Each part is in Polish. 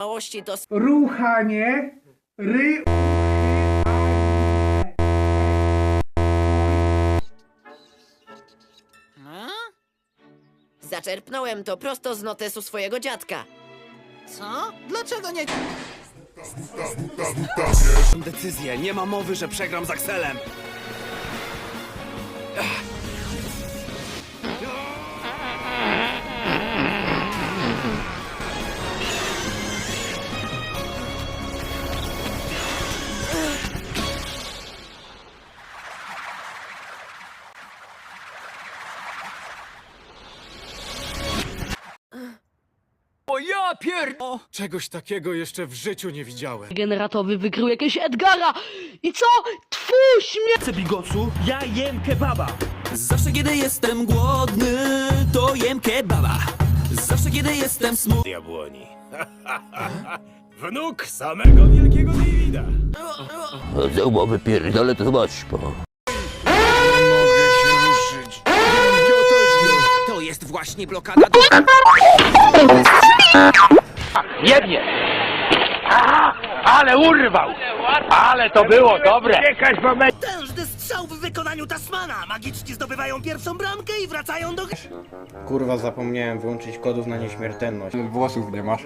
Małości to Ruchanie. Ry. Zaczerpnąłem to prosto z notesu swojego dziadka. Co? Dlaczego nie... Decyzję, nie ma mowy, że przegram z Axelem. O ja pier... O, czegoś takiego jeszcze w życiu nie widziałem. generatowy wykrył jakiegoś Edgara. I co? Twój śmierć! bigosu, ja jem kebaba. Zawsze kiedy jestem głodny, to jem kebaba. Zawsze kiedy jestem smutny... Jabłoni. Wnuk samego wielkiego Davida. Za umowy pierdolę to zobacz, bo... To jest właśnie blokada do... Tężny strzał w wykonaniu Tasmana. Magiczni zdobywają pierwszą bramkę i wracają do... Kurwa, zapomniałem wyłączyć kodów na nieśmiertelność. Włosów nie masz.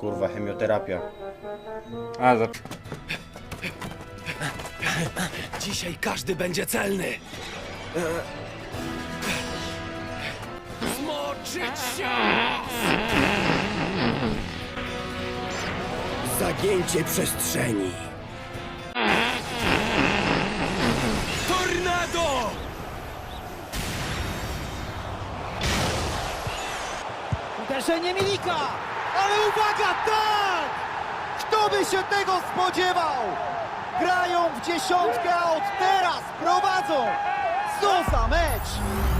Kurwa, chemioterapia. A, za... Dzisiaj każdy będzie celny. Zmoczyć się! Zagięcie przestrzeni. Tornado! Uderzenie Milika! Ale uwaga, tak! Kto by się tego spodziewał? Grają w dziesiątkę, a od teraz prowadzą! Co za mecz!